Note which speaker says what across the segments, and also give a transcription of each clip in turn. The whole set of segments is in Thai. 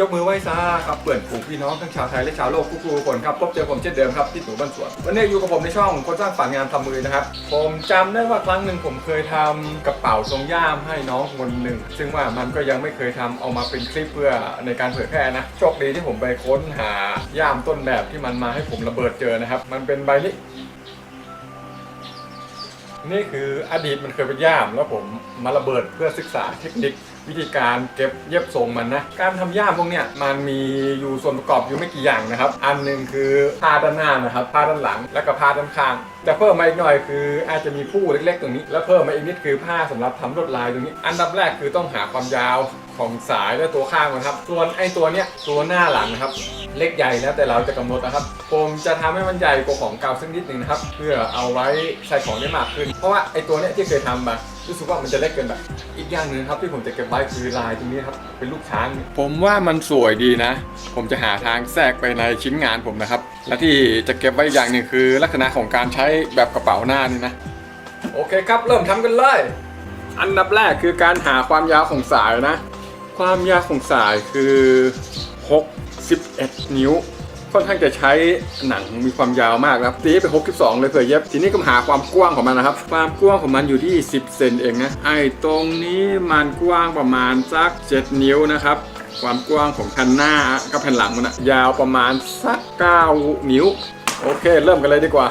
Speaker 1: ยกมือไหว้ซาครับเปื่อนผูกพี่น้องทั้งชาวไทยและชาวโลกทุกๆคนครับพบเจอผมเช่นเดิมครับที่หนูบ้านสวนวันนี้อยู่กับผมในช่องคนสร้างฝันงานทำมือนะครับ ผมจำได้ว่าครั้งหนึ่งผมเคยทำกระเป๋าทรงย่ามให้น้องคนหนึ่ง ซึ่งว่ามันก็ยังไม่เคยทำเอามาเป็นคลิปเพื่อในการเผยแพร่นะโชคดีที่ผมไปค้นหาย่ามต้นแบบที่มันมาให้ผมระเบิดเจอนะครับ มันเป็นใบนี้นี่คืออดีตมันเคยเป็นย่ามแล้วผมมาระเบิดเพื่อศึกษาเทคนิค วิธีการเก็บเย็บทรงมันนะ การทำย่ามพวกเนี้ยมันมีอยู่ส่วนประกอบอยู่ไม่กี่อย่างนะครับ อันหนึ่งคือผ้าด้านหน้านะครับผ้าด้านหลังแล้วก็ผ้าด้านข้างแต่เพิ่มมาอีกหน่อยคืออาจจะมีผู้เล็กๆ ตรงนี้ แล้วเพิ่มมาอีกนิดคือผ้าสำหรับทำลวดลายตรงนี้ อันดับแรกคือต้องหาความยาวของสายและตัวข้างก่อนครับส่วนไอ้ตัวเนี้ยตัวหน้าหลังนะครับ เล็กใหญ่แล้วแต่เราจะกำหนดนะครับผมจะทำให้มันใหญ่กว่าของเก่าสักนิดหนึ่งนะครับ เพื่อเอาไว้ใส่ของได้มากขึ้น เพราะว่าไอ้ตัวเนี้ยที่เคยทำมา รู้สึกว่ามันจะเล็กเกินไปอีกอย่างหนึ่งครับที่ผมจะเก็บไว้คือลายตรงนี้ครับเป็นลูกช้าง ผมว่ามันสวยดีนะ ผมจะหาทางแทรกไปในชิ้นงานผมนะครับ และที่จะเก็บไว้อีกอย่างหนึ่งคือ ลักษณะของการใช้แบบกระเป๋าหน้านี่นะ โอเคครับ เริ่มทำกันเลย อันดับแรกคือการหาความยาวของสายนะ ความยาวของสายคือ 61นิ้ว ค่อนข้างจะใช้หนังมีความยาวมากครับตีไป 62 เลยเผื่อเย็บ ทีนี้ก็หาความกว้างของมันนะครับ ความกว้างของมันอยู่ที่ 10 เซนเองนะไอ้ตรงนี้มันกว้างประมาณสัก 7 นิ้วนะครับความกว้างของแผ่นหน้ากับแผ่นหลังมันนะยาวประมาณสัก 9 นิ้ว โอเค เริ่มกันเลยดีกว่า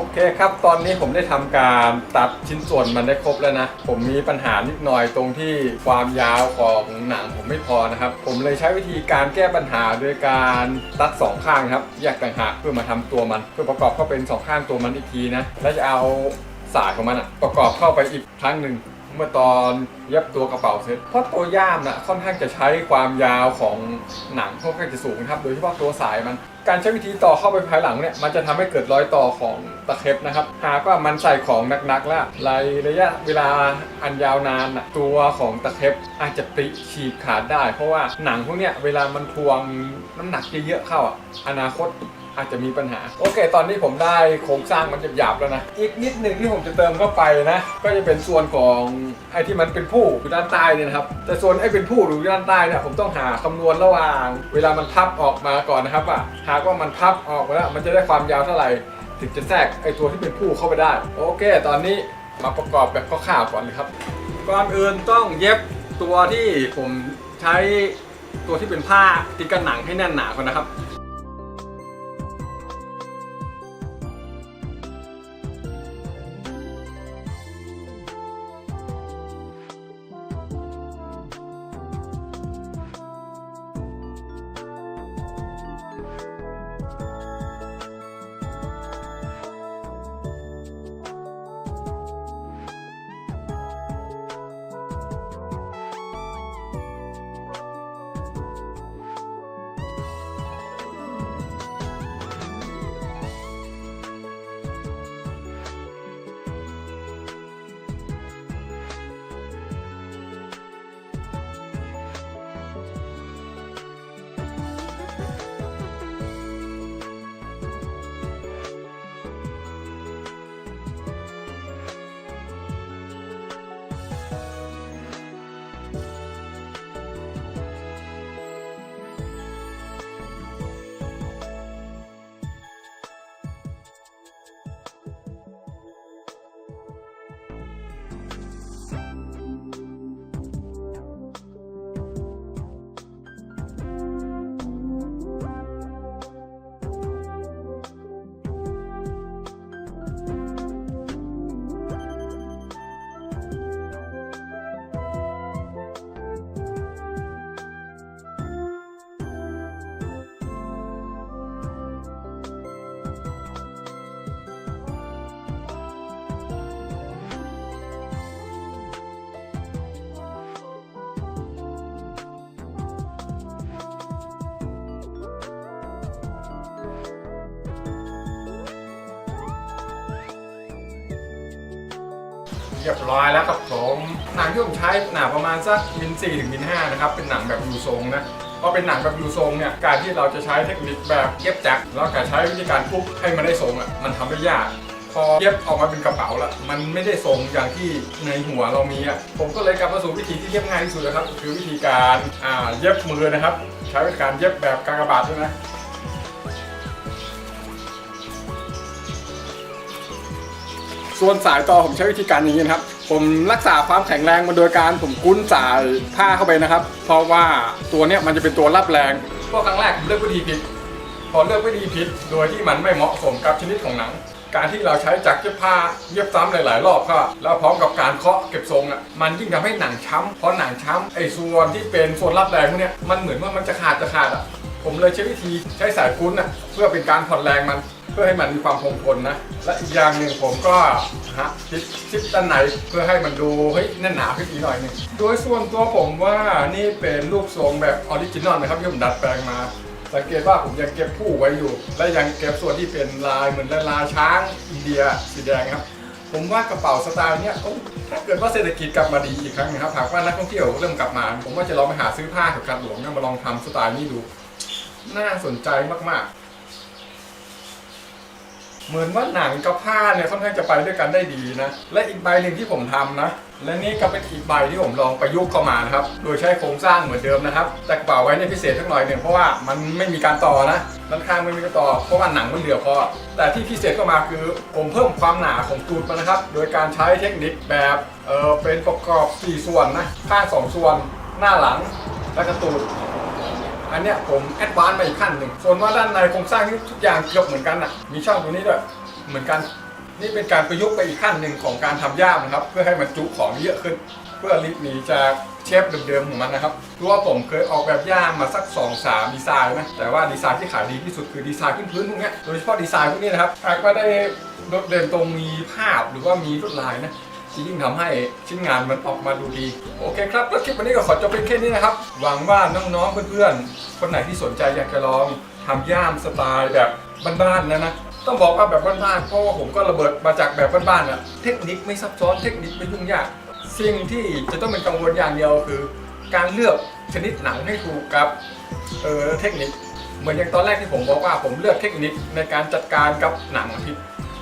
Speaker 1: โอเคครับ ตอนนี้ผมได้ทำการตัดชิ้นส่วนมันได้ครบแล้วนะ ผมมีปัญหานิดหน่อยตรงที่ความยาวของหนังผมไม่พอนะครับ ผมเลยใช้วิธีการแก้ปัญหาโดยการตัดสองข้างครับแยกต่างหากเพื่อมาทำตัวมัน เพื่อประกอบเข้าเป็นสองข้างตัวมันอีกทีนะ แล้วจะเอาสายของมันอะประกอบเข้าไปอีกครั้งหนึ่ง เมื่อตอนเย็บตัวกระเป๋าเสร็จเพราะตัวย่ามนะค่อนข้างจะใช้ความยาวของหนังค่อนข้างจะสูงนะครับ โดยเฉพาะตัวสายมัน การใช้วิธีต่อเข้าไปภายหลังเนี่ยมันจะทำให้เกิดรอยต่อของตะเข็บนะครับ หากว่ามันใส่ของหนักๆแล้วระยะเวลาอันยาวนานตัวของตะเข็บอาจจะปิฉีกขาดได้ เพราะว่าหนังพวกเนี้ยเวลามันทวงน้ำหนักเยอะๆเข้าอะอนาคต อาจจะมีปัญหา โอเค ตอนนี้ผมได้โครงสร้างมันหยาบๆแล้วนะ อีกนิดหนึ่งที่ผมจะเติมเข้าไปนะ ก็จะเป็นส่วนของไอ้ที่มันเป็นผู้อยู่ด้านใต้เนี่ยนะครับ แต่ส่วนไอ้เป็นผู้อยู่ด้านใต้เนี่ยผมต้องหาคำนวณระหว่าง เวลามันพับออกมาก่อนนะครับว่าหากว่ามันพับออกมาแล้วมันจะได้ความยาวเท่าไหร่ถึงจะแทรกไอ้ตัวที่เป็นผู้เข้าไปได้ โอเค ตอนนี้มาประกอบแบบคร่าวๆก่อนเลยครับ ก่อนอื่นต้องเย็บตัวที่ผมใช้ตัวที่เป็นผ้าติดกันหนังให้แน่นหนาก่อนนะครับ เรียบร้อยแล้วครับผมหนังที่ผมใช้หนาประมาณสักมิล4ถึงมิล5นะครับเป็นหนังแบบยูทรงนะพอเป็นหนังแบบยูทรงเนี่ยการที่เราจะใช้เทคนิคแบบเย็บจักรแล้วการใช้วิธีการปุ๊บให้มันได้ทรงอะมันทำได้ยากพอเย็บออกมาเป็นกระเป๋าละมันไม่ได้ทรงอย่างที่ในหัวเรามีอะผมก็เลยกลับมาสู่วิธีที่เย็บง่ายที่สุดนะครับ คือวิธีการอ่าเย็บมือนะครับ ใช้วิธีการเย็บแบบกากบาทด้วยนะ ส่วนสายต่อผมใช้วิธีการอย่างนี้นะครับ ผมรักษาความแข็งแรงมาโดยการผมกุ้นสายผ้าเข้าไปนะครับ เพราะว่าตัวเนี้ยมันจะเป็นตัวรับแรงเพราะครั้งแรกผมเลือกวิธีผิดพอเลือกวิธีผิดโดยที่มันไม่เหมาะสมกับชนิดของหนัง การที่เราใช้จักรเย็บผ้าเย็บซ้ำหลายๆ รอบก็แล้วพร้อมกับการเคาะเก็บทรงอะมันยิ่งทำให้หนังช้ำเพราะหนังช้ำไอ้ส่วนที่เป็นส่วนรับแรงพวกเนี้ยมันเหมือนว่ามันจะขาดจะขาดอะผมเลยใช้วิธีใช้สายกุ้นอะเพื่อเป็นการผ่อนแรงมัน พื่อให้มันมีความคงทนนะ และอีกอย่างหนึ่งผมก็ฮะชิดชิดด้านในเพื่อให้มันดูเฮ้ยแน่นหนาขึ้นอีกหน่อยหนึงโดยส่วนตัวผมว่านี่เป็นรูปทรงแบบออริจินอลนะครับที่ผมดัดแปลงมา สังเกตว่าผมยังเก็บผู้ไว้อยู่ และยังเก็บส่วนที่เป็นลายเหมือนลายช้างอินเดียสีแดงครับผมว่ากระเป๋าสไตล์เนี้ยถ้าเกิดว่าเศรษฐกิจกลับมาดีอีกครั้งนะครับหากว่านักท่องเที่ยวเริ่มกลับมา ผมว่าจะลองไปหาซื้อผ้ากับการหลวงเนี่ยมาลองทำสไตล์นี้ดู น่าสนใจมากๆ เหมือนว่าหนังกับผ้าเนี่ยค่อนข้างจะไปด้วยกันได้ดีนะ และอีกใบหนึ่งที่ผมทำนะ และนี่ก็เป็นอีกใบที่ผมลองประยุกต์เข้ามานะครับ โดยใช้โครงสร้างเหมือนเดิมนะครับ แต่กระเป๋าไว้ในพิเศษสักหน่อยหนึ่งเพราะว่ามันไม่มีการต่อนะด้านข้างไม่มีการต่อ เพราะว่าหนังมันเหลือพอ แต่ที่พิเศษเข้ามาคือผมเพิ่มความหนาของตูดมันนะครับ โดยการใช้เทคนิคแบบเออเป็นประกอบ 4 ส่วนนะ ข้าง 2 ส่วน หน้าหลัง และกระตูด อันเนี้ยผมแอดวานซ์มาอีกขั้นหนึ่งส่วนว่าด้านในโครงสร้างที่ทุกอย่างเกือบเหมือนกันอะมีช่องตรงนี้ด้วยเหมือนกันนี่เป็นการประยุกต์ไปอีกขั้นหนึ่งของการทำย่ามนะครับ เพื่อให้มันจุของเยอะขึ้น เพื่อลิบหนีจากเชฟเดิมๆของมันนะครับตัวาผมเคยออกแบบย่ามมาสัก2อสามดีไซน์นะแต่ว่าดีไซน์ที่ขายดีที่สุดคือดีไซน์พื้นๆพวกนี้โดยเฉพาะดีไซน์พวกนี้นะครับหากว่าได้โดดเด่นตรงมีภาพหรือว่ามีลวดลายนะ จะยิ่งทำให้ชิ้นงานมันออกมาดูดี โอเคครับแล้วคลิปวันนี้ก็ขอจบเพียงแค่นี้นะครับ หวังว่าน้องๆเพื่อนๆ คนไหนที่สนใจอยากจะลองทำย่ามสไตล์แบบบ้านๆนะนะต้องบอกว่าแบบบ้านๆเพราะว่าผมก็ระเบิดมาจากแบบบ้านๆอะเทคนิคไม่ซับซ้อนเทคนิคไม่ยุ่งยาก สิ่งที่จะต้องเป็นกังวลอย่างเดียวคือ การเลือกชนิดหนังให้ถูกกับเออเทคนิคเหมือนอย่างตอนแรกที่ผมบอกว่าผมเลือกเทคนิคในการจัดการกับหนังผิด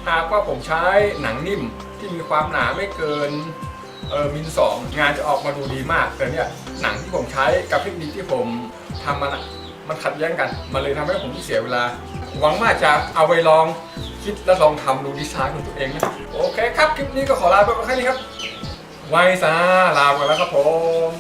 Speaker 1: หากว่าผมใช้หนังนิ่ม ที่มีความหนาไม่เกินเออมิลสองงานจะออกมาดูดีมากแต่เนี่ยหนังที่ผมใช้กับเทคนิคที่ผมทำมันมันขัดแย้งกันมันเลยทำให้ผมเสียเวลา หวังว่าจะเอาไปลองคิดและลองทำดูดีไซน์ของตัวเองนะโอเคครับคลิปนี้ก็ขอลาไปแค่นี้ครับไว้ซาลาไปแล้วครับผม